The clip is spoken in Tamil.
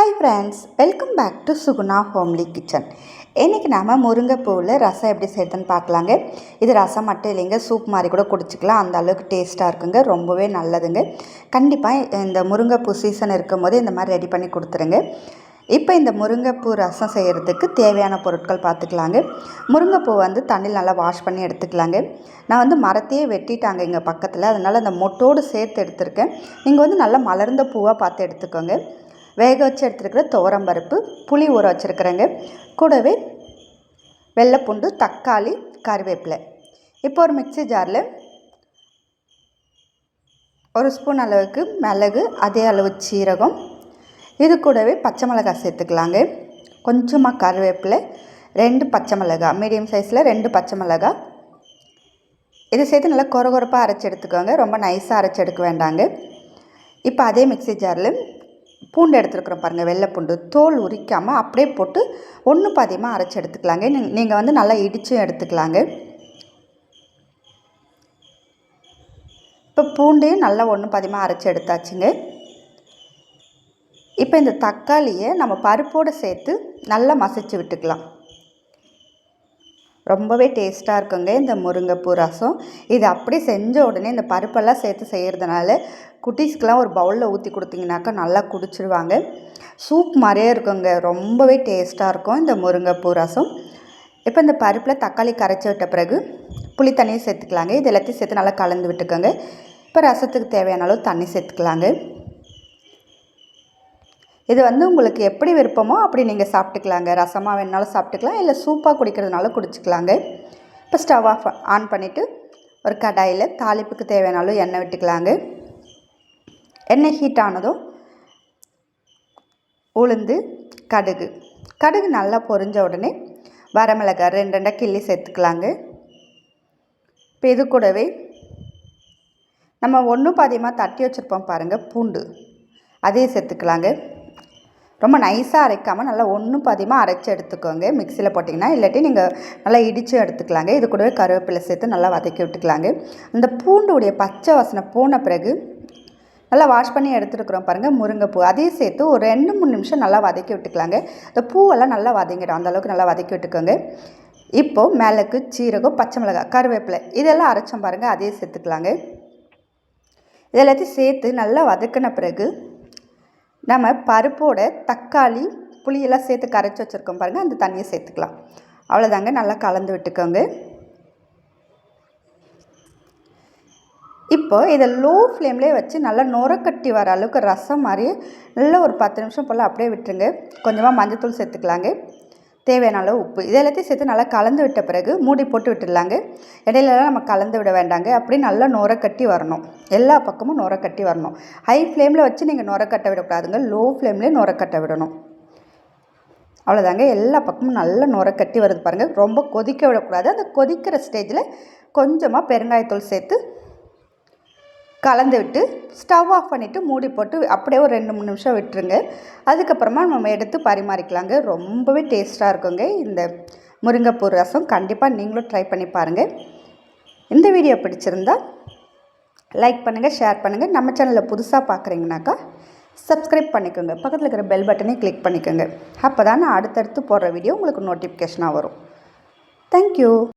Hi friends welcome back to Suguna homely kitchen இன்றைக்கி நாம் முருங்கைப்பூவில் ரசம் எப்படி செய்யுதுன்னு பார்க்கலாங்க. இது ரசம் மட்டும் இல்லைங்க சூப் மாதிரி கூட குடிச்சிக்கலாம். அந்த அளவுக்கு டேஸ்ட்டாக இருக்குங்க ரொம்பவே நல்லதுங்க. கண்டிப்பாக இந்த முருங்கைப்பூ சீசன் இருக்கும் போது இந்த மாதிரி ரெடி பண்ணி கொடுத்துருங்க. இப்போ இந்த முருங்கைப்பூ ரசம் செய்கிறதுக்கு தேவையான பொருட்கள் பார்த்துக்கலாங்க. முருங்கைப்பூ வந்து தண்ணியில் நல்லா வாஷ் பண்ணி எடுத்துக்கலாங்க. நான் வந்து மரத்தையே வெட்டிட்டாங்க இங்கே பக்கத்தில். அதனால் அந்த மொட்டோடு சேர்த்து எடுத்திருக்கேன். நீங்கள் வந்து நல்லா மலர்ந்த பூவாக பார்த்து எடுத்துக்கோங்க. வேக வச்சு எடுத்துருக்கிற துவரம்பருப்பு புளி ஊற வச்சுருக்குறேங்க. கூடவே வெள்ளைப்பூண்டு தக்காளி கருவேப்பிலை. இப்போ ஒரு மிக்சி ஜாரில் ஒரு ஸ்பூன் அளவுக்கு மிளகு அதே அளவு சீரகம். இது கூடவே பச்சை மிளகாய் சேர்த்துக்கலாங்க. கொஞ்சமாக கருவேப்பிலை ரெண்டு பச்சை மிளகாய் மீடியம் சைஸில் ரெண்டு பச்சை மிளகாய். இதை சேர்த்து நல்லா குறை அரைச்சி எடுத்துக்கோங்க. ரொம்ப நைஸாக அரைச்சி எடுக்க வேண்டாங்க. இப்போ அதே மிக்சி ஜாரில் பூண்டு எடுத்துருக்குறோம் பாருங்கள் வெள்ளை பூண்டு. தோல் உரிக்காமல் அப்படியே போட்டு ஒன்று பாதியமாக அரைச்சி எடுத்துக்கலாங்க. நீங்கள் வந்து நல்லா இடித்தும் எடுத்துக்கலாங்க. இப்போ பூண்டையும் நல்லா ஒன்று பாதியமாக அரைச்சி எடுத்தாச்சுங்க. இப்போ இந்த தக்காளியை நம்ம பருப்போடு சேர்த்து நல்லா மசிச்சு விட்டுக்கலாம். ரொம்பவே டேஸ்ட்டாக இருக்குங்க இந்த முருங்கைப்பூ ரசம். இது அப்படி செஞ்ச உடனே இந்த பருப்பெல்லாம் சேர்த்து செய்கிறதுனால குட்டீஸ்க்கெலாம் ஒரு பவுலில் ஊற்றி கொடுத்தீங்கனாக்கா நல்லா குடிச்சிடுவாங்க சூப் மாதிரியே இருக்குங்க. ரொம்பவே டேஸ்ட்டாக இருக்கும் இந்த முருங்கைப்பூ ரசம். இப்போ இந்த பருப்பில் தக்காளி கரைச்சி விட்ட பிறகு புளி தண்ணியை சேர்த்துக்கலாங்க. இது எல்லாத்தையும் சேர்த்து நல்லா கலந்து விட்டுக்கோங்க. இப்போ ரசத்துக்கு தேவையான அளவு தண்ணி சேர்த்துக்கலாங்க. இது வந்து உங்களுக்கு எப்படி விருப்பமோ அப்படி நீங்கள் சாப்பிட்டுக்கலாங்க. ரசமாக வேணுனாலும் சாப்பிட்டுக்கலாம். இல்லை சூப்பாக குடிக்கிறதுனால குடிச்சிக்கலாங்க. இப்போ ஸ்டவ் ஆஃப் ஆன் பண்ணிவிட்டு ஒரு கடாயில் தாளிப்புக்கு தேவையானாலும் எண்ணெய் விட்டுக்கலாங்க. எண்ணெய் ஹீட் ஆனதும் உளுந்து கடுகு. கடுகு நல்லா பொரிஞ்ச உடனே வரமிளகாய் ரெண்டு ரெண்டாக கிள்ளி சேர்த்துக்கலாங்க. இப்போ இது கூடவே நம்ம ஒன்றும் பாதியமாக தட்டி வச்சுருப்போம் பாருங்கள் பூண்டு. அதையும் சேர்த்துக்கலாங்க. ரொம்ப நைஸாக அரைக்காமல் நல்லா ஒன்றும் பாதியமாக அரைச்சி எடுத்துக்கோங்க. மிக்சியில் போட்டிங்கன்னா இல்லாட்டி நீங்கள் நல்லா இடித்து எடுத்துக்கலாங்க. இது கூடவே கருவேப்பிலை சேர்த்து நல்லா வதக்கி விட்டுக்கலாங்க. அந்த பூண்டுடைய பச்சை வாசனை போன பிறகு நல்லா வாஷ் பண்ணி எடுத்துருக்குறோம் பாருங்கள் முருங்கைப்பூ. அதையும் சேர்த்து ஒரு ரெண்டு மூணு நிமிஷம் நல்லா வதக்கி விட்டுக்கலாங்க. இந்த பூவெல்லாம் நல்லா வதங்கிடும். அந்தளவுக்கு நல்லா வதக்கி விட்டுக்கோங்க. இப்போது மிளகு சீரகம் பச்சை மிளகாய் கருவேப்பிலை இதெல்லாம் அரைச்சோம் பாருங்கள் அதையும் சேர்த்துக்கலாங்க. இதெல்லாத்தையும் சேர்த்து நல்லா வதக்கின பிறகு நம்ம பருப்போட தக்காளி புளியெல்லாம் சேர்த்து கரைச்சி வச்சுருக்கோம் பாருங்கள் அந்த தண்ணியை சேர்த்துக்கலாம். அவ்வளோதாங்க. நல்லா கலந்து விட்டுக்கோங்க. இப்போ இதை லோ ஃப்ளேம்லேயே வச்சு நல்லா நுரக்கட்டி வர அளவுக்கு ரசம் மாதிரி நல்லா ஒரு பத்து நிமிஷம் போல் அப்படியே விட்டுருங்க. கொஞ்சமாக மஞ்சத்தூள் சேர்த்துக்கலாங்க. தேவையான அளவு உப்பு. இது எல்லாத்தையும் சேர்த்து நல்லா கலந்து விட்ட பிறகு மூடி போட்டு விட்டுடலாங்க. இடையிலலாம் நம்ம கலந்து விட வேண்டாங்க. அப்படி நல்லா நுர கட்டி வரணும். எல்லா பக்கமும் நுர கட்டி வரணும். ஹை ஃப்ளேமில் வச்சு நீங்கள் நுர கட்ட விடக்கூடாதுங்க. லோ ஃப்ளேம்லேயே நுர கட்ட விடணும். அவ்வளோதாங்க எல்லா பக்கமும் நல்லா நுர கட்டி வருது பாருங்கள் ரொம்ப கொதிக்க விடக்கூடாது. அந்த கொதிக்கிற ஸ்டேஜில் கொஞ்சமாக பெருங்காயத்தூள் சேர்த்து கலந்து விட்டு ஸ்டவ் ஆஃப் பண்ணிவிட்டு மூடி போட்டு அப்படியே ஒரு ரெண்டு மூணு நிமிஷம் விட்டுருங்க. அதுக்கப்புறமா நம்ம எடுத்து பரிமாறிக்கலாங்க. ரொம்பவே டேஸ்ட்டாக இருக்குங்க. இந்த முருங்கைப்பூ ரசம் கண்டிப்பாக நீங்களும் ட்ரை பண்ணி பாருங்கள் இந்த வீடியோ பிடிச்சிருந்தா லைக் பண்ணுங்கள் ஷேர் பண்ணுங்கள் நம்ம சேனலில் புதுசாக பார்க்குறீங்கனாக்கா சப்ஸ்கிரைப் பண்ணிக்கோங்க. பக்கத்தில் இருக்கிற பெல் பட்டனையும் கிளிக் பண்ணிக்கோங்க. அப்போ தான் நான் அடுத்தடுத்து போடுற வீடியோ உங்களுக்கு நோட்டிஃபிகேஷனாக வரும். தேங்க்யூ